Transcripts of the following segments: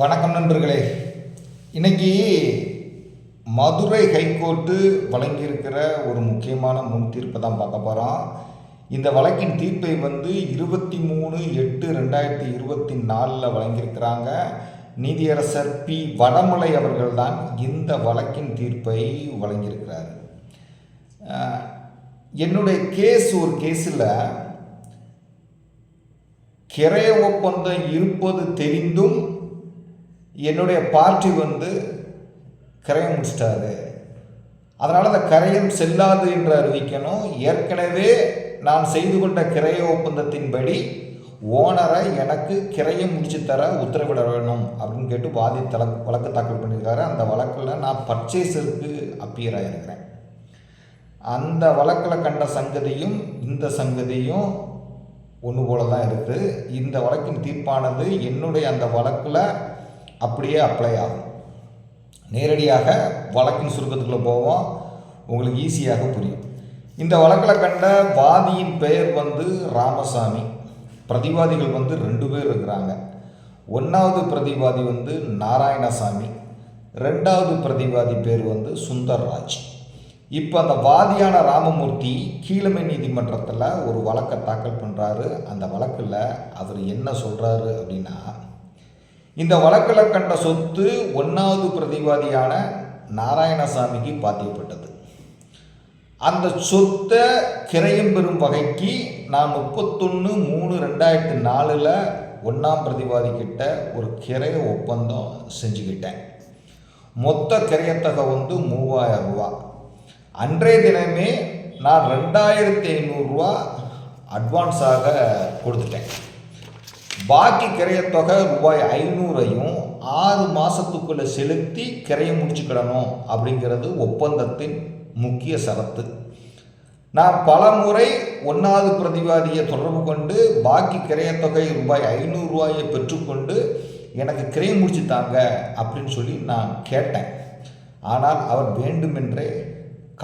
வணக்கம் நண்பர்களே. இன்னைக்கு மதுரை ஹைகோர்ட்டு வழங்கியிருக்கிற ஒரு முக்கியமான முன் தீர்ப்பை தான் பார்க்க போகிறோம் இந்த வழக்கின் தீர்ப்பை வந்து இருபத்தி மூணு எட்டு ரெண்டாயிரத்தி இருபத்தி நாலில் வழங்கியிருக்கிறாங்க. நீதியரசர் பி. வடமலை அவர்கள் தான் இந்த வழக்கின் தீர்ப்பை வழங்கியிருக்கிறார். என்னுடைய கேஸ் ஒரு கேஸில் கிரைய ஒப்பந்தம் இருப்பது தெரிந்தும் என்னுடைய பார்ட்டி வந்து கரையம் முடிச்சிட்டாரு. அதனால் அந்த கரையம் செல்லாது என்று அறிவிக்கணும். ஏற்கனவே நான் செய்து கொண்ட கிரைய ஒப்பந்தத்தின்படி ஓனரை எனக்கு கிரையம் முடிச்சு தர உத்தரவிட வேணும் அப்படின்னு கேட்டு வாதி தல வழக்கு தாக்கல் பண்ணியிருக்காரு. அந்த வழக்கில் நான் பர்ச்சேஸருக்கு அப்பியர் ஆகிருக்கிறேன் அந்த வழக்கில் கண்ட சங்கதியும் இந்த சங்கதியும் ஒன்று போல தான் இருக்குது இந்த வழக்கின் தீர்ப்பானது என்னுடைய அந்த வழக்கில் அப்படியே அப்ளை ஆகும். நேரடியாக வழக்கின் சுருக்கத்துக்குள்ளே போவோம். உங்களுக்கு ஈஸியாக புரியும். இந்த வழக்கில் கண்ட வாதியின் பெயர் வந்து ராமசாமி. பிரதிவாதிகள் வந்து ரெண்டு பேர் இருக்கிறாங்க. ஒன்றாவது பிரதிவாதி வந்து நாராயணசாமி. ரெண்டாவது பிரதிவாதி பேர் வந்து சுந்தர்ராஜ். இப்போ அந்த வாதியான ராமமூர்த்தி கீழமை நீதிமன்றத்தில் ஒரு வழக்கை தாக்கல் பண்ணுறாரு அந்த வழக்கில் அவர் என்ன சொல்கிறாரு அப்படின்னா இந்த வழக்கில் கண்ட சொத்து ஒன்றாவது பிரதிவாதியான நாராயணசாமிக்கு பாத்தியப்பட்டது. அந்த சொத்தை கிரையம் பெறும் வகைக்கு நான் முப்பத்தொன்று மூணு ரெண்டாயிரத்தி நாலில் ஒன்றாம் பிரதிவாதி கிட்ட ஒரு கிரைய ஒப்பந்தம் செஞ்சுக்கிட்டேன். மொத்த கிரையத்தொகை வந்து மூவாயிரம் ரூபா. அன்றைய தினமே நான் ரெண்டாயிரத்தி ஐநூறுரூவா அட்வான்ஸாக கொடுத்துட்டேன். பாக்கி கிரையத்தொகை ரூபாய் ஐநூறையும் ஆறு மாதத்துக்குள்ளே செலுத்தி கிரையை முடிச்சுக்கிடணும் அப்படிங்கிறது ஒப்பந்தத்தின் முக்கிய சரத்து. நான் பல முறை ஒன்றாவது பிரதிவாதியை தொடர்பு கொண்டு பாக்கி கிரையத்தொகை ரூபாய் ஐநூறுரூவாயை பெற்றுக்கொண்டு எனக்கு கிரையம் முடிச்சு தாங்க அப்படின்னு சொல்லி நான் கேட்டேன். ஆனால் அவர் வேண்டுமென்றே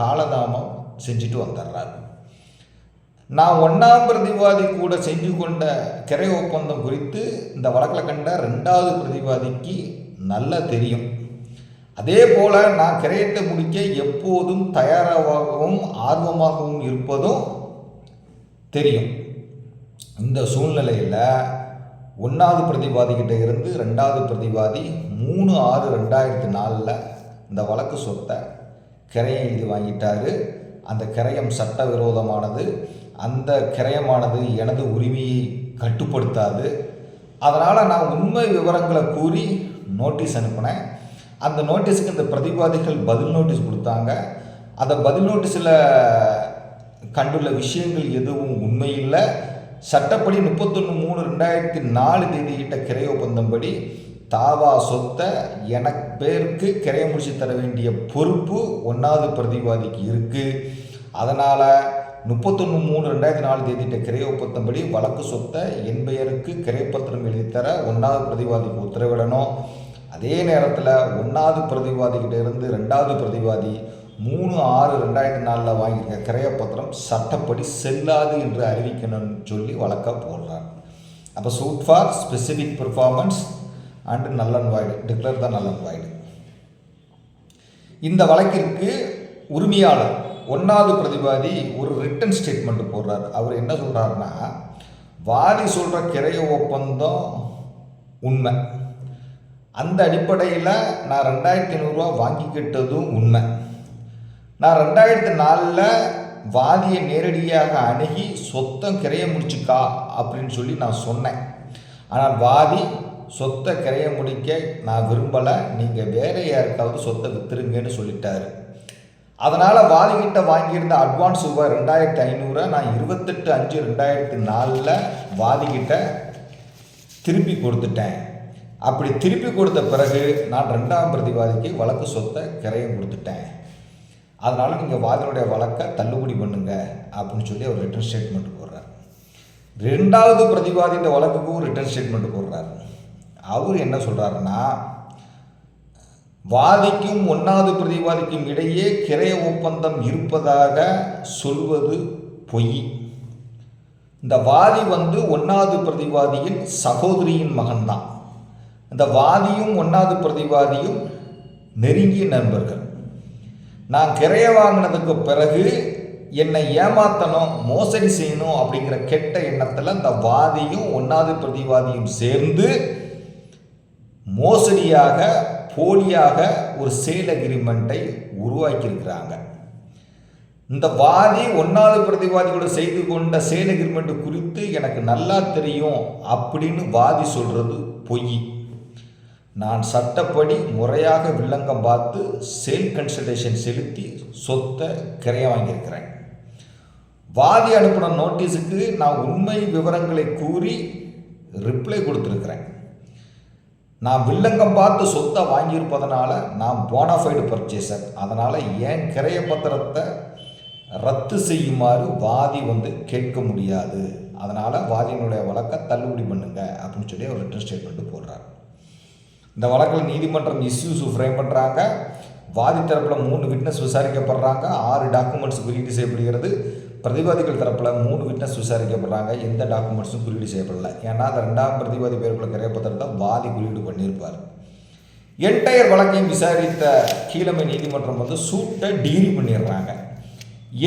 காலதாமம் செஞ்சுட்டு வந்துடுறாரு. நான் ஒன்றாம் பிரதிவாதி கூட செஞ்சு கொண்ட கிரை ஒப்பந்தம் குறித்து இந்த வழக்கில் கண்ட ரெண்டாவது பிரதிவாதிக்கு நல்லா தெரியும். அதே போல் நான் கிரையத்தை முடிக்க எப்போதும் தயாராகவும் ஆர்வமாகவும் இருப்பதும் தெரியும். இந்த சூழ்நிலையில் ஒன்றாவது பிரதிவாதிகிட்ட இருந்து ரெண்டாவது பிரதிவாதி மூணு ஆறு ரெண்டாயிரத்தி நாலில் இந்த வழக்கு சொத்தை கிரையை எழுதி வாங்கிட்டாரு. அந்த கிரயம் சட்டவிரோதமானது. அந்த கிரயமானது எனது உரிமையை கட்டுப்படுத்தாது. அதனால் நான் உண்மை விவரங்களை கூறி நோட்டீஸ் அனுப்பினேன். அந்த நோட்டீஸுக்கு இந்த பிரதிவாதிகள் பதில் நோட்டீஸ் கொடுத்தாங்க. அந்த பதில் நோட்டீஸில் கண்டுள்ள விஷயங்கள் எதுவும் உண்மையில்லை. சட்டப்படி முப்பத்தொன்று மூணு ரெண்டாயிரத்தி நாலு தேதியிட்ட கிரை ஒப்பந்தம்படி தாவா சொத்தை எனக்கு பேருக்கு கிரைய முடிச்சு தர வேண்டிய பொறுப்பு ஒன்றாவது பிரதிவாதிக்கு இருக்குது அதனால் முப்பத்தொன்று மூணு ரெண்டாயிரத்தி நாலு தேதியிட்ட கிரை ஒப்பந்தம்படி வழக்கு சொத்தை என் பெயருக்கு கிரைப்பத்திரம் எழுதித்தர ஒன்றாவது பிரதிவாதிக்கு உத்தரவிடணும். அதே நேரத்தில் ஒன்றாவது பிரதிவாதிகிட்ட இருந்து ரெண்டாவது பிரதிவாதி மூணு ஆறு ரெண்டாயிரத்தி நாலில் வாங்கியிருக்க கிரையப்பத்திரம் சட்டப்படி செல்லாது என்று அறிவிக்கணும்னு சொல்லி வழக்க போடுறார் அப்போ suit for specific performance and null and void declare தான் நல்லன் வாய்டு இந்த வழக்கிற்கு உரிமையாளர் ஒன்றாவது பிரதிவாதி ஒரு ரிட்டன் ஸ்டேட்மெண்ட் போடுறார். அவர் என்ன சொல்கிறாருன்னா வாதி சொல்கிற கிரைய ஒப்பந்தம் உண்மை. அந்த அடிப்படையில் நான் ரெண்டாயிரத்தி ஐநூறுரூவா வாங்கிக்கிட்டதும் உண்மை. நான் ரெண்டாயிரத்தி நாலில் வாதியை நேரடியாக அணுகி சொத்தம் கிரைய முடிச்சுக்கா அப்படின்னு சொல்லி நான் சொன்னேன். ஆனால் வாதி சொத்தை கிரைய முடிக்க நான் விரும்பலை. நீங்கள் வேற யாருக்காவது சொத்தை விற்றுருங்கன்னு சொல்லிட்டாரு. அதனால் வாதிக்கிட்ட வாங்கியிருந்த அட்வான்ஸ் ரூபாய் ரெண்டாயிரத்தி ஐநூறை நான் இருபத்தெட்டு அஞ்சு ரெண்டாயிரத்தி நாலில் வாதிகிட்ட திருப்பி கொடுத்துட்டேன். அப்படி திருப்பி கொடுத்த பிறகு நான் ரெண்டாம் பிரதிவாதிக்கு வழக்கு சொத்தை கிரையம் கொடுத்துட்டேன். அதனால் நீங்கள் வாதினுடைய வழக்கை தள்ளுபடி பண்ணுங்க அப்படின்னு சொல்லி அவர் ரிட்டர்ன் ஸ்டேட்மெண்ட் போடுறார். ரெண்டாவது பிரதிவாதி இந்த வழக்குக்கும் ரிட்டர்ன் ஸ்டேட்மெண்ட் போடுறார். அவர் என்ன சொல்கிறாருன்னா வாதிக்கும் ஒன்றாவது பிரதிவாதிக்கும் இடையே கிரைய ஒப்பந்தம் இருப்பதாக சொல்வது பொய். இந்த வாதி வந்து ஒன்றாவது பிரதிவாதியின் சகோதரியின் மகன்தான். இந்த வாதியும் ஒன்றாவது பிரதிவாதியும் நெருங்கிய நண்பர்கள். நான் கிரைய வாங்கினதுக்கு பிறகு என்னை ஏமாத்தணும் மோசடி செய்யணும் அப்படிங்கிற கெட்ட எண்ணத்தில் இந்த வாதியும் ஒன்றாவது பிரதிவாதியும் சேர்ந்து மோசடியாக போலியாக ஒரு சேல் அக்ரிமெண்ட்டை உருவாக்கியிருக்கிறாங்க. இந்த வாதி ஒன்றாவது பிரதிவாதியோட செய்து கொண்ட சேல் அக்ரிமெண்ட் குறித்து எனக்கு நல்லா தெரியும் அப்படின்னு வாதி சொல்கிறது பொய். நான் சட்டப்படி முறையாக வில்லங்கம் பார்த்து சேல் கன்சல்டேஷன் செலுத்தி சொத்தை கிரைய வாங்கியிருக்கிறேன். வாதி அனுப்பின நோட்டீஸுக்கு நான் உண்மை விவரங்களை கூறி ரிப்ளை கொடுத்துருக்குறேன். நான் வில்லங்கம் பார்த்து சொத்தை வாங்கியிருப்பதனால நான் போனாஃபைடு பர்ச்சேசர் அதனால் ஏன் கிரைய பத்திரத்தை ரத்து செய்யுமாறு வாதி வந்து கேட்க முடியாது? அதனால் வாதியினுடைய வழக்கை தள்ளுபடி பண்ணுங்க அப்படின்னு சொல்லி ஒரு ரிட்டர்ன் ஸ்டேட்மெண்ட் போடுறார். இந்த வழக்கில் நீதிமன்றம் இஸ்யூஸ் ஃப்ரேம் பண்ணுறாங்க வாதி தரப்பில் மூணு விட்னஸ் விசாரிக்கப்படுறாங்க. ஆறு டாக்குமெண்ட்ஸ் குறியீடு செய்யப்படுகிறது. பிரதிவாதிகள் தரப்பில் மூணு விட்னஸ் விசாரிக்கப்படுறாங்க எந்த டாக்குமெண்ட்ஸும் குறியீடு செய்யப்படல. ஏன்னா அந்த ரெண்டாம் பிரதிவாதி பேருக்குள்ள கிரையப்பத்திரத்தை வாதி குறியீடு பண்ணியிருப்பார். என்டையர் வழக்கையும் விசாரித்த கீழமை நீதிமன்றம் வந்து சூட்டை டிகிரி பண்ணிடுறாங்க.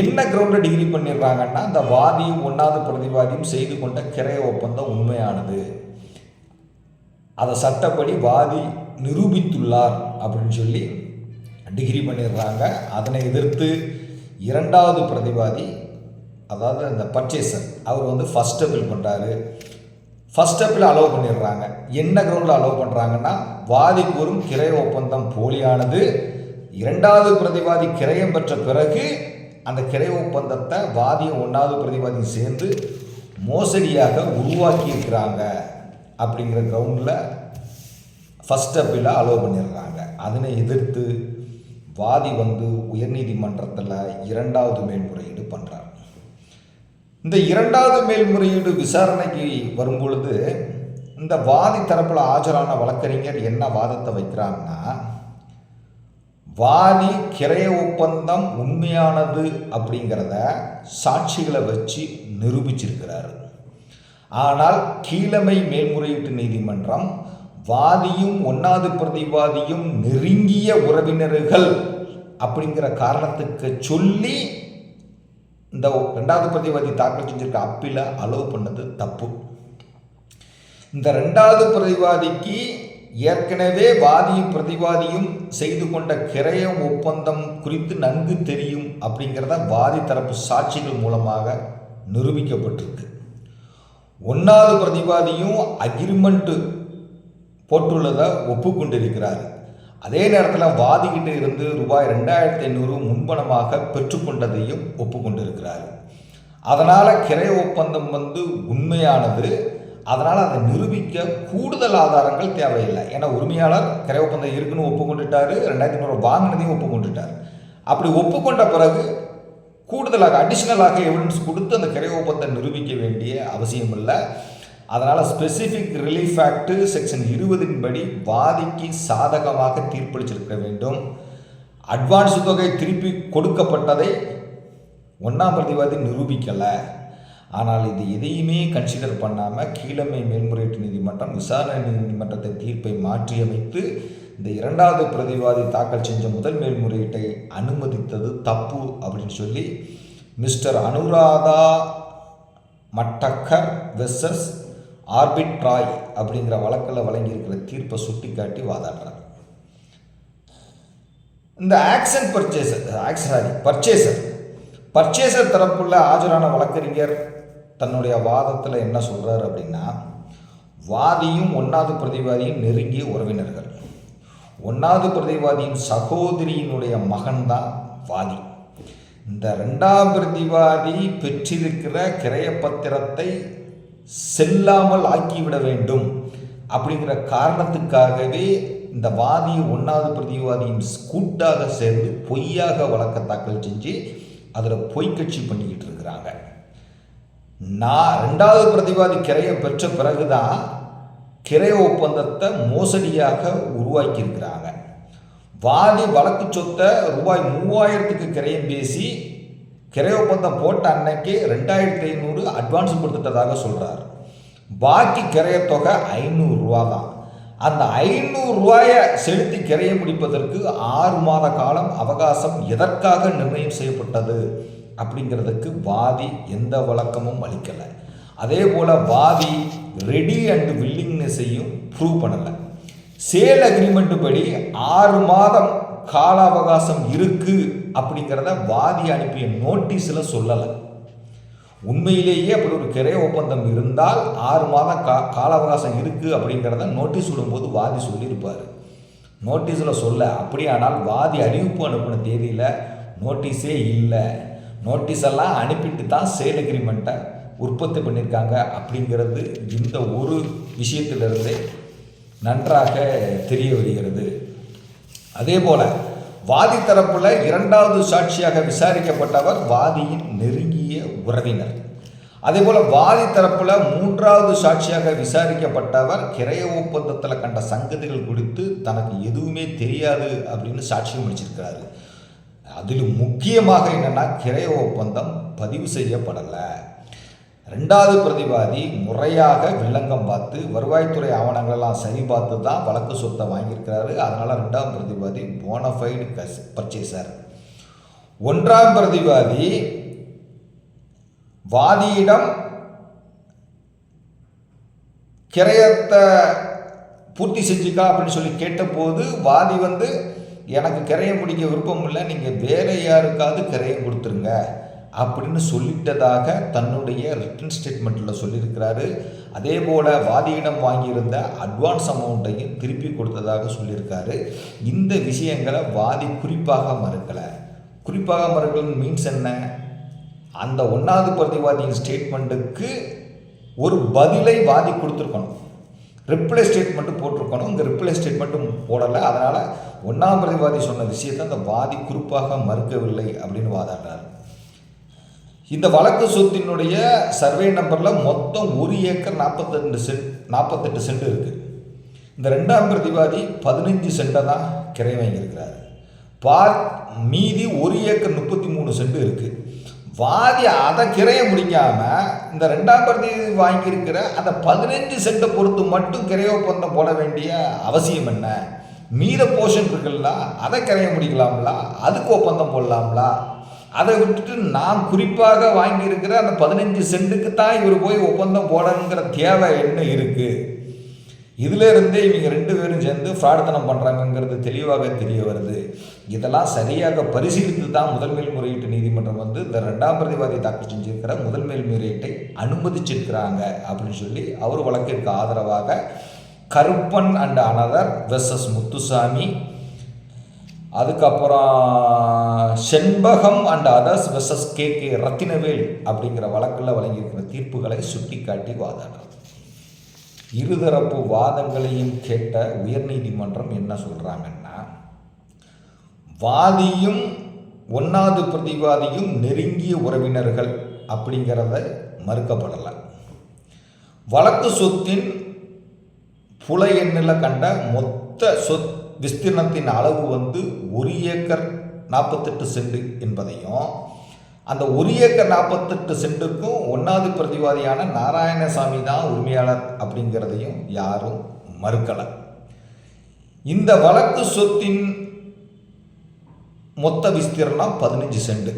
என்ன கிரவுண்டில் டிகிரி பண்ணிடுறாங்கன்னா அந்த வாதியும் ஒன்றாவது பிரதிவாதியும் செய்து கொண்ட கிரைய ஒப்பந்தம் உண்மையானது. அதை சட்டப்படி வாதி நிரூபித்துள்ளார் அப்படின்னு சொல்லி டிகிரி பண்ணிடுறாங்க. அதனை எதிர்த்து இரண்டாவது பிரதிவாதி அதாவது அந்த பர்ச்சேசர் அவர் வந்து ஃபஸ்ட் அப்பீல் பண்ணுறாரு ஃபஸ்ட் அப்பீல் அலோவ் பண்ணிடுறாங்க. என்ன கிரவுண்டில் அலோவ் பண்ணுறாங்கன்னா வாதி கூறும் கிரைய ஒப்பந்தம் போலியானது. இரண்டாவது பிரதிவாதி கிரயம் பெற்ற பிறகு அந்த கிரை ஒப்பந்தத்தை வாதியும் ஒன்றாவது பிரதிவாதியும் சேர்ந்து மோசடியாக உருவாக்கி இருக்கிறாங்க அப்படிங்கிற கிரவுண்டில் ஃபஸ்ட் அப்பில் அலோவ் பண்ணிடுறாங்க. அதனை எதிர்த்து வாதி வந்து உயர்நீதிமன்றத்தில் இரண்டாவது மேல்முறையீடு பண்ணுறாங்க இந்த இரண்டாவது மேல்முறையீடு விசாரணைக்கு வரும்பொழுது இந்த வாதி தரப்பில் ஆஜரான வழக்கறிஞர் என்ன வாதத்தை வைக்கிறாங்கன்னா வாதி கிரைய ஒப்பந்தம் உண்மையானது அப்படிங்கிறத சாட்சிகளை வச்சு நிரூபிச்சிருக்கிறார். ஆனால் கீழமை மேல்முறையீட்டு நீதிமன்றம் வாதியும் ஒன்னாவது பிரதிவாதியும் நெருங்கிய உறவினர்கள் அப்படிங்கிற காரணத்துக்கு சொல்லி இந்த ரெண்டாவது பிரதிவாதி தாக்கல் செஞ்சிருக்க அப்பீல அலோவ் பண்ணது தப்பு. இந்த ரெண்டாவது பிரதிவாதிக்கு ஏற்கனவே வாதியும் பிரதிவாதியும் செய்து கொண்ட கிரைய ஒப்பந்தம் குறித்து நன்கு தெரியும் அப்படிங்கிறத வாதி தரப்பு சாட்சிகள் மூலமாக நிரூபிக்கப்பட்டிருக்கு. ஒன்றாவது பிரதிவாதியும் அக்ரிமெண்ட்டு போட்டுள்ளதை ஒப்புக்கொண்டிருக்கிறார். அதே நேரத்தில் வாதிக்கிட்டு இருந்து ரூபாய் ரெண்டாயிரத்தி ஐநூறு முன்பணமாக பெற்றுக்கொண்டதையும் ஒப்புக்கொண்டிருக்கிறார். அதனால் கிரை ஒப்பந்தம் வந்து உண்மையானது. அதனால் அதை நிரூபிக்க கூடுதல் ஆதாரங்கள் தேவையில்லை. ஏன்னா உரிமையாளர் கிரை ஒப்பந்தம் இருக்குன்னு ஒப்புக்கொண்டுட்டாரு ரெண்டாயிரத்தி ஐநூறு வாங்கினதையும் ஒப்புக்கொண்டுட்டார். அப்படி ஒப்புக்கொண்ட பிறகு கூடுதலாக அடிஷ்னலாக எவிடன்ஸ் கொடுத்து அந்த கிரை ஒப்பந்தம் நிரூபிக்க வேண்டிய அவசியம் இல்லை அதனால் ஸ்பெசிஃபிக் ரிலீஃப் ஆக்டு செக்ஷன் இருபதின் படி வாதிக்கு சாதகமாக தீர்ப்பளிச்சிருக்க வேண்டும். அட்வான்ஸ் தொகை திருப்பி கொடுக்கப்பட்டதை ஒன்றாம் பிரதிவாதி நிரூபிக்கலை. ஆனால் இது எதையுமே கன்சிடர் பண்ணாமல் கீழமை மேல்முறையீட்டு நீதிமன்றம் விசாரணை நீதிமன்றத்தின் தீர்ப்பை மாற்றியமைத்து இந்த இரண்டாவது பிரதிவாதி தாக்கல் செஞ்ச முதல் மேல்முறையீட்டை அனுமதித்தது தப்பு அப்படின்னு சொல்லி மிஸ்டர் அனுராதா மட்டக்கர் வெர்சஸ் ஆர்பிட்ராய் அப்படிங்கிற வழக்கில் வழங்கியிருக்கிற தீர்ப்பை சுட்டிக்காட்டி வாதாடுறார். இந்த auction purchaser auction purchaser purchaser தரப்புள்ள ஆஜரான வழக்கறிஞர் தன்னுடைய வாதத்தில் என்ன சொல்கிறார் அப்படின்னா வாதியும் ஒன்றாவது பிரதிவாதியும் நெருங்கிய உறவினர்கள். ஒன்றாவது பிரதிவாதியின் சகோதரியினுடைய மகன்தான் வாதி. இந்த ரெண்டாம் பிரதிவாதி பெற்றிருக்கிற கிரையப்பத்திரத்தை செல்லாமல் ஆக்கிவிட வேண்டும் அப்படிங்கிற காரணத்துக்காகவே இந்த வாதியும் ஒன்றாவது பிரதிவாதியும் கூட்டாக சேர்ந்து பொய்யாக வழக்க தாக்கல் செஞ்சு அதில் பொய்க்கட்சி பண்ணிக்கிட்டு இருக்கிறாங்க. நான் ரெண்டாவது பிரதிவாதி கிரையை பெற்ற பிறகுதான் கிரைய ஒப்பந்தத்தை மோசடியாக உருவாக்கியிருக்கிறாங்க. வாதி வழக்கு சொத்தை ரூபாய் மூவாயிரத்துக்கு கிரையம் பேசி கிரை ஒப்பந்தம் போட்ட அன்னைக்கு ரெண்டாயிரத்தி ஐநூறு அட்வான்ஸ் கொடுத்துட்டதாக சொல்கிறார் பாக்கி கிரைய தொகை ஐநூறுரூவா தான் அந்த ஐநூறு ரூபாயை செலுத்தி கிரையை முடிப்பதற்கு ஆறு மாத காலம் அவகாசம் எதற்காக நிர்ணயம் செய்யப்பட்டது அப்படிங்கிறதுக்கு வாதி எந்த வழக்கமும் அளிக்கலை. அதே போல் வாதி ரெடி அண்ட் வில்லிங்னஸையும் ப்ரூவ் பண்ணலை. சேல் அக்ரிமெண்ட் படி ஆறு மாதம் கால அவகாசம் இருக்குது அப்படிங்கிறத வாதி அனுப்பிய நோட்டீஸில் சொல்லலை. உண்மையிலேயே அப்படி ஒரு கிரை ஒப்பந்தம் இருந்தால் ஆறு மாதம் கா கால அவகாசம் இருக்குது அப்படிங்கிறத நோட்டீஸ் விடும்போது வாதி சொல்லியிருப்பார். நோட்டீஸில் சொல்ல அப்படியானால் வாதி அறிவிப்பு அனுப்பின தேதியில் நோட்டீஸே இல்லை. நோட்டீஸ் எல்லாம் அனுப்பிட்டு தான் சேல் அக்ரிமெண்ட்டை உற்பத்தி பண்ணியிருக்காங்க அப்படிங்கிறது இந்த ஒரு விஷயத்திலிருந்து நன்றாக தெரிய வருகிறது. அதே போல் வாதி தரப்புல இரண்டாவது சாட்சியாக விசாரிக்கப்பட்டவர் வாதியின் நெருங்கிய உறவினர். அதே போல வாதி தரப்புல மூன்றாவது சாட்சியாக விசாரிக்கப்பட்டவர் கிரைய ஒப்பந்தத்தில் கண்ட சங்கதிகள் குறித்து தனக்கு எதுவுமே தெரியாது அப்படின்னு சாட்சியம் முடிச்சிருக்கிறாரு. அதில் முக்கியமாக என்னன்னா கிரைய ஒப்பந்தம் பதிவு செய்யப்படலை. ரெண்டாவது பிரதிவாதி முறையாக வில்லங்கம் பார்த்து வருவாய்த்துறை ஆவணங்களெல்லாம் சரி பார்த்து தான் வழக்கு சொத்தை வாங்கியிருக்கிறாரு. அதனால் ரெண்டாம் பிரதிவாதி போனஃபைடு கஸ் பர்ச்சேசர் ஒன்றாம் பிரதிவாதி வாதியிடம் கிரயத்தை பூர்த்தி செஞ்சுக்கா அப்படின்னு சொல்லி கேட்டபோது வாதி வந்து எனக்கு கிரையம் பிடிக்க விருப்பம் இல்லை. நீங்கள் வேற யாருக்காவது கிரையம் கொடுத்துருங்க. அப்படின்னு சொல்லிட்டதாக தன்னுடைய ரிட்டன் ஸ்டேட்மெண்ட்டில் சொல்லியிருக்கிறாரு. அதே போல் வாதியிடம் வாங்கியிருந்த அட்வான்ஸ் அமௌண்ட்டையும் திருப்பி கொடுத்ததாக சொல்லியிருக்காரு. இந்த விஷயங்களை வாதி குறிப்பாக மறுக்கலை. குறிப்பாக மறுக்கல் மீன்ஸ் என்ன? அந்த ஒன்றாவது பிரதிவாதியின் ஸ்டேட்மெண்ட்டுக்கு ஒரு பதிலை வாதி கொடுத்துருக்கணும். ரிப்ளை ஸ்டேட்மெண்ட்டு போட்டிருக்கணும். இங்கே ரிப்ளை ஸ்டேட்மெண்ட்டும் போடலை. அதனால் ஒன்றாம் பிரதிவாதி சொன்ன விஷயத்தை அந்த வாதி குறிப்பாக மறுக்கவில்லை அப்படின்னு வாதாடுறாரு. இந்த வழக்கு சொத்தினுடைய சர்வே நம்பரில் மொத்தம் ஒரு ஏக்கர் நாற்பத்தெண்டு சென்ட் நாற்பத்தெட்டு சென்ட் இருக்குது இந்த ரெண்டாம் பிரதிவாதி பதினஞ்சு சென்ட்டை தான் கிரை வாங்கியிருக்கிறாரு. பா மீதி ஒரு ஏக்கர் முப்பத்தி மூணு சென்ட் இருக்குது வாதி அதை கிரைய முடிக்காமல் இந்த ரெண்டாம் பிரதி வாங்கியிருக்கிற அந்த பதினஞ்சு சென்ட்டை பொறுத்து மட்டும் கிரைய ஒப்பந்தம் போட வேண்டிய அவசியம் என்ன? மீத போர்ஷன் இருக்குல்ல அதை கிரைய முடிக்கலாம்ல அதுக்கு ஒப்பந்தம் போடலாம்ல? அதை விட்டுட்டு நான் குறிப்பாக வாங்கியிருக்கிற அந்த பதினஞ்சு சென்ட்டுக்கு தான் இவர் போய் ஒப்பந்தம் போடணுங்கிற தேவை என்ன இருக்குது இதில் இருந்தே இவங்க ரெண்டு பேரும் சேர்ந்து ஃப்ராடுத்தனம் பண்ணுறாங்கங்கிறது தெளிவாக தெரிய வருது. இதெல்லாம் சரியாக பரிசீலித்து தான் முதல் மேல்முறையீட்டு நீதிமன்றம் வந்து இந்த ரெண்டாம் பிரதிவாதி தாக்கல் செஞ்சிருக்கிற முதல் மேல்முறையீட்டை அனுமதிச்சிருக்கிறாங்க அப்படின்னு சொல்லி அவர் வழக்கிற்கு ஆதரவாக Karuppan and another versus Muthusamy அதுக்கப்புறம் Senbagam and others versus K K Rathinavel அப்படிங்கிற வழக்கில் வழங்கியிருக்கிற தீர்ப்புகளை சுட்டிக்காட்டி வாதாடுறது இருதரப்பு வாதங்களையும் கேட்ட உயர்நீதிமன்றம் என்ன சொல்கிறாங்கன்னா வாதியும் ஒன்றாவது பிரதிவாதியும் நெருங்கிய உறவினர்கள் அப்படிங்கிறத மறுக்கப்படலை. வழக்கு சொத்தின் புல எண்ணில் கண்ட மொத்த சொத் விஸ்தீர்ணத்தின் அளவு வந்து ஒரு ஏக்கர் நாற்பத்தெட்டு சென்ட் என்பதையும் அந்த ஒரு ஏக்கர் நாற்பத்தெட்டு சென்ட்டுக்கும் ஒன்றாவது பிரதிவாதியான நாராயணசாமி தான் உரிமையாளர் அப்படிங்கிறதையும் யாரும் மறுக்கலை. இந்த வழக்கு சொத்தின் மொத்த விஸ்தீர்ணம் பதினஞ்சு சென்ட்.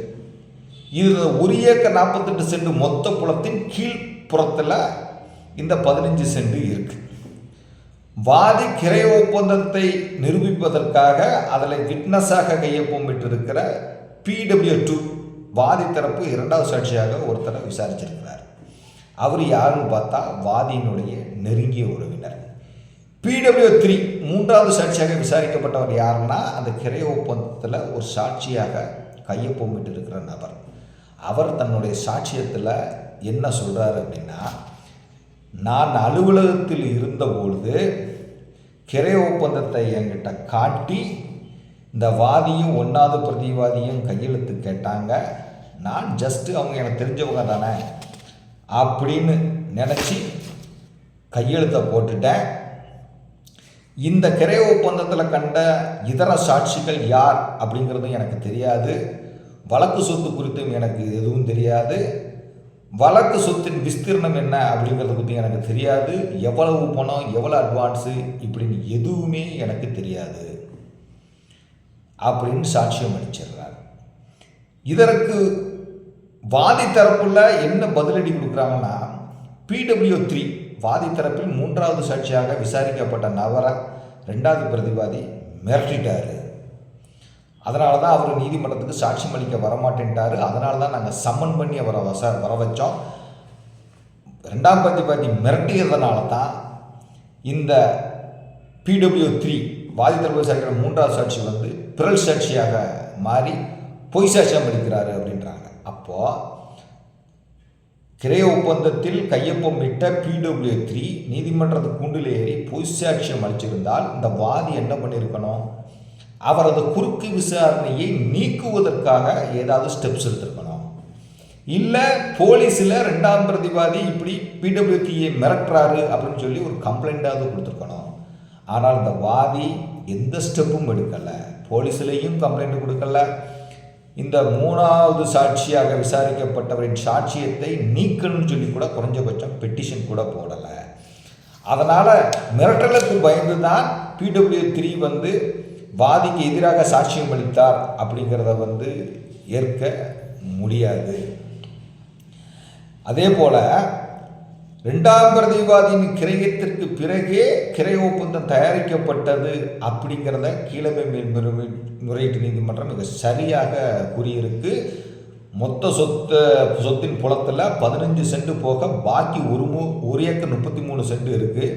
இது ஒரு ஏக்கர் நாற்பத்தெட்டு சென்ட் மொத்த புலத்தின் கீழ்ப்புறத்தில் இந்த பதினஞ்சு சென்ட் இருக்குது வாதி கிரை ஒப்பந்தத்தை நிரூபிப்பதற்காக அதில் விட்னஸாக கையொப்பமிட்டிருக்கிற பிடபிள்யூ டூ வாதி தரப்பு இரண்டாவது சாட்சியாக ஒருத்தரை விசாரிச்சிருக்கிறார். அவர் யாருன்னு பார்த்தா வாதியினுடைய நெருங்கிய உறவினர். பிடபிள்யூ த்ரீ மூன்றாவது சாட்சியாக விசாரிக்கப்பட்டவர் யாருன்னா அந்த கிரை ஒப்பந்தத்தில் ஒரு சாட்சியாக கையொப்பமிட்டு இருக்கிற நபர். அவர் தன்னுடைய சாட்சியத்தில் என்ன சொல்கிறார் அப்படின்னா நான் அலுவலகத்தில் இருந்தபொழுது கிரை ஒப்பந்தத்தை என்கிட்ட காட்டி இந்த வாதியும் ஒன்றாவது பிரதிவாதியும் கையெழுத்து கேட்டாங்க. நான் ஜஸ்ட்டு அவங்க எனக்கு தெரிஞ்சவங்க தானே அப்படின்னு நினச்சி கையெழுத்தை போட்டுட்டேன். இந்த கிரை ஒப்பந்தத்தில் கண்ட இதர சாட்சிகள் யார் அப்படிங்கிறதும் எனக்கு தெரியாது. வழக்கு சொத்து குறித்தும் எனக்கு எதுவும் தெரியாது. வழக்கு சொத்தின் விஸ்தீர்ணம் என்ன அப்படிங்கிறத பற்றி எனக்கு தெரியாது. எவ்வளவு பணம் எவ்வளோ அட்வான்ஸு இப்படின்னு எதுவுமே எனக்கு தெரியாது. அப்படின்னு சாட்சியம் அளிச்சிடுறார். இதற்கு வாதி தரப்புல என்ன பதிலடி கொடுக்குறாங்கன்னா பிடபிள்யூ த்ரீ வாதி தரப்பில் மூன்றாவது சாட்சியாக விசாரிக்கப்பட்ட நபரை ரெண்டாவது பிரதிவாதி மிரட்டிட்டாரு. அதனால தான் அவர் நீதிமன்றத்துக்கு சாட்சியம் அளிக்க வரமாட்டேன்ட்டாரு. அதனால தான் நாங்கள் சம்மன் பண்ணி அவரை வச வர வச்சோம். ரெண்டாம் பிரதிவாதி மிரட்டியதுனால தான் இந்த பிடபிள்யூ த்ரீ வாதி தரப்பு விசாரிக்கிற மூன்றாவது சாட்சி வந்து பிறல் சாட்சியாக மாறி பொய் சாட்சியம் அளிக்கிறாரு அப்படின்றாங்க. அப்போது கிரைய ஒப்பந்தத்தில் கையொப்பமிட்ட பிடபிள்யூ த்ரீ நீதிமன்றத்து கூண்டில் ஏறி பொய் சாட்சியம் அளிச்சிருந்தால் இந்த வாதி என்ன பண்ணியிருக்கணும் அவரது குறுக்கு விசாரணையை நீக்குவதற்காக ஏதாவது ஸ்டெப்ஸ் எடுத்திருக்கணும். இல்லை போலீஸில் ரெண்டாம் பிரதிவாதி இப்படி பிடபிள்யூடியை மிரட்டுறாரு அப்படின்னு சொல்லி ஒரு கம்ப்ளைண்ட்டாவது கொடுத்துருக்கணும். ஆனால் இந்த வாதி எந்த ஸ்டெப்பும் எடுக்கலை. போலீஸ்லேயும் கம்ப்ளைண்ட் கொடுக்கல. இந்த மூணாவது சாட்சியாக விசாரிக்கப்பட்டவரின் சாட்சியத்தை நீக்கணும்னு சொல்லி கூட குறைஞ்சபட்சம் பெட்டிஷன் கூட போடலை. அதனால் மிரட்டலுக்கு பயந்து தான் பிடபிள்யூ த்ரீ வந்து வாதிக்கு எதிராக சாட்சியம் அளித்தார் அப்படிங்கிறத வந்து ஏற்க முடியாது. அதே போல் ரெண்டாம் பிரதிவாதியின் கிரயத்திற்கு பிறகே கிரை ஒப்பந்தம் தயாரிக்கப்பட்டது அப்படிங்கிறத கீழமை மேல்முறை முறையீட்டு நீதிமன்றம் மிக சரியாக கூறியிருக்கு. மொத்த சொத்து சொத்தின் புலத்தில் பதினஞ்சு சென்ட் போக பாக்கி ஒரு மூ ஒரு ஏக்கர் முப்பத்தி மூணு சென்ட் இருக்குது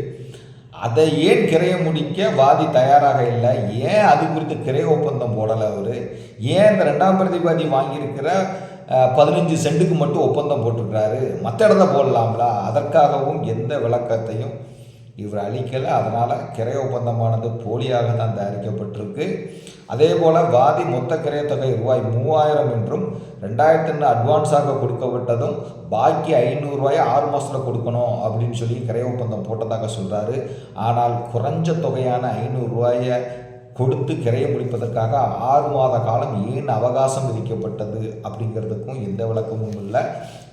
அதை ஏன் கிரைய முடிக்க வாதி தயாராக இல்லை? ஏன் அது குறித்து கிரைய ஒப்பந்தம் போடலை அவர்? ஏன் இந்த ரெண்டாம் பிரதிவாதி வாங்கியிருக்கிற பதினஞ்சு சென்ட்டுக்கு மட்டும் ஒப்பந்தம் போட்டிருக்கிறாரு? மற்ற இடத்த போடலாம்ல? அதற்காகவும் எந்த விளக்கத்தையும் இவர் அளிக்கலை அதனால் கிரை ஒப்பந்தமானது போலியாக தான் தயாரிக்கப்பட்டிருக்கு. அதே போல் வாதி மொத்த கிரையத்தொகை ரூபாய் மூவாயிரம் என்றும் ரெண்டாயிரத்தி ரெண்டு அட்வான்ஸாக கொடுக்கப்பட்டதும் பாக்கி ஐநூறுரூவாயை ஆறு மாதத்தில் கொடுக்கணும் அப்படின்னு சொல்லி கிரை ஒப்பந்தம் போட்டதாக சொல்கிறாரு ஆனால் குறைஞ்ச தொகையான ஐநூறுரூவாயை கொடுத்து கிரையை முடிப்பதற்காக ஆறு மாத காலம் ஏன் அவகாசம் விதிக்கப்பட்டது அப்படிங்கிறதுக்கும் எந்த விளக்கமும் இல்லை.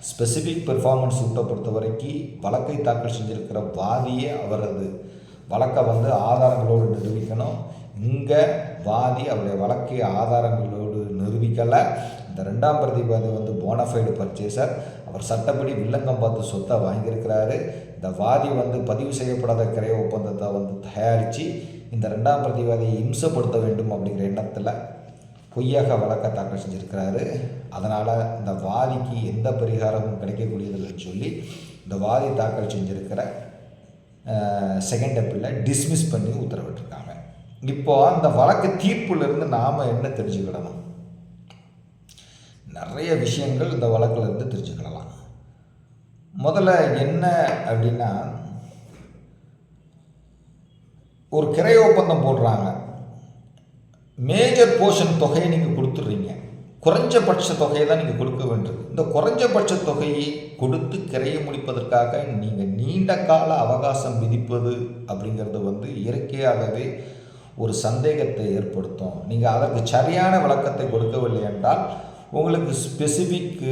ஸ்பெசிஃபிக் பெர்ஃபார்மன்ஸ் சூட்டை பொறுத்த வரைக்கும் வழக்கை தாக்கல் செஞ்சிருக்கிற வாதியே அவரது. வழக்கை வந்து ஆதாரங்களோடு நிரூபிக்கணும். இங்கே வாதி அவருடைய வழக்கை ஆதாரங்களோடு நிரூபிக்கலை. இந்த ரெண்டாம் பிரதிவாதி வந்து போனஃபைடு பர்ச்சேசர் அவர் சட்டப்படி வில்லங்கம் பார்த்து சொத்தை வாங்கியிருக்கிறாரு. இந்த வாதி வந்து பதிவு செய்யப்படாத கிரைய ஒப்பந்தத்தை வந்து தயாரித்து இந்த ரெண்டாம் பிரதிவாதியை இம்சப்படுத்த வேண்டும் அப்படிங்கிற எண்ணத்தில் பொய்யாக வழக்க தாக்கல் செஞ்சுருக்கிறாரு. அதனால் இந்த வாதிக்கு எந்த பரிகாரமும் கிடைக்கக்கூடியதில்லைன்னு சொல்லி இந்த வாதி தாக்கல் செஞ்சுருக்கிற செகண்ட் அப்பீலில் டிஸ்மிஸ் பண்ணி உத்தரவிட்டிருக்காங்க. இப்போ அந்த வழக்கு தீர்ப்புலேருந்து நாம் என்ன தெரிஞ்சுக்கிடணும்? நிறைய விஷயங்கள் இந்த வழக்கிலேருந்து தெரிஞ்சுக்கிடலாம். முதல்ல என்ன அப்படின்னா ஒரு கிரை ஒப்பந்தம் போடுறாங்க. மேஜர் போர்ஷன் தொகையை நீங்கள் கொடுத்துட்றீங்க. குறைஞ்சபட்ச தொகையை தான் நீங்கள் கொடுக்க வேண்டியது. இந்த குறைஞ்சபட்ச தொகையை கொடுத்து கிரையை முடிப்பதற்காக நீங்கள் நீண்ட கால அவகாசம் விதிப்பது அப்படிங்கிறது வந்து இயற்கையாகவே ஒரு சந்தேகத்தை ஏற்படுத்தும். நீங்கள் அதற்கு சரியான விளக்கத்தை கொடுக்கவில்லை என்றால் உங்களுக்கு ஸ்பெசிஃபிக்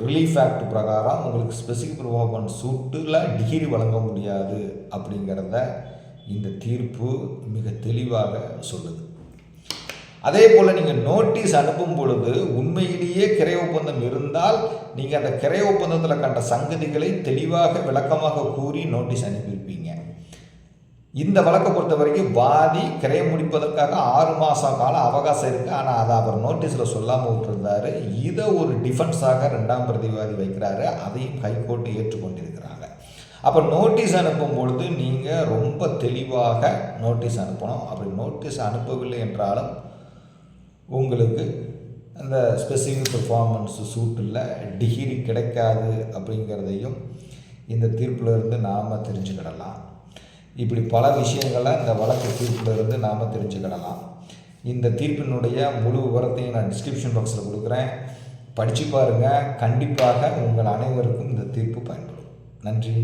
ரிலீஃப் ஆக்ட் பிரகாரம் உங்களுக்கு ஸ்பெசிஃபிக் பர்ஃபார்மன்ஸ் சூட்டில் டிகிரி வழங்க முடியாது அப்படிங்கிறத இந்த தீர்ப்பு மிக தெளிவாக சொல்லுது. அதே போல் நீங்கள் நோட்டீஸ் அனுப்பும் பொழுது உண்மையிலேயே கிரை ஒப்பந்தம் இருந்தால் நீங்கள் அந்த கிரை ஒப்பந்தத்தில் கண்ட சங்கதிகளை தெளிவாக விளக்கமாக கூறி நோட்டீஸ் அனுப்பியிருப்பீங்க. இந்த வழக்கை பொறுத்த வரைக்கும் வாதி கிரையை முடிப்பதற்காக ஆறு மாதம் காலம் அவகாசம் இருக்குது ஆனால் அதை அவர் நோட்டீஸில் சொல்லாமல் விட்டுருந்தாரு. இதை ஒரு டிஃபென்ஸாக ரெண்டாம் பிரதிவாதி வைக்கிறாரு. அதையும் ஹைகோர்ட்டு ஏற்றுக்கொண்டிருக்கிறாங்க. அப்போ நோட்டீஸ் அனுப்பும் பொழுது நீங்கள் ரொம்ப தெளிவாக நோட்டீஸ் அனுப்பணும். அப்படி நோட்டீஸ் அனுப்பவில்லை என்றாலும் உங்களுக்கு அந்த ஸ்பெசிஃபிக் பெர்ஃபார்மன்ஸ் சூட்டில் டிகிரி கிடைக்காது அப்படிங்கிறதையும் இந்த தீர்ப்பில் இருந்து நாம் தெரிஞ்சுக்கிடலாம். இப்படி பல விஷயங்களை இந்த வழக்கு தீர்ப்பில் இருந்து நாம் தெரிஞ்சுக்கிடலாம். இந்த தீர்ப்பினுடைய முழு விவரத்தையும் நான் டிஸ்கிரிப்ஷன் பாக்ஸில் கொடுக்குறேன். படித்து பாருங்கள் கண்டிப்பாக உங்கள் அனைவருக்கும் இந்த தீர்ப்பு பயன்படும். நன்றி.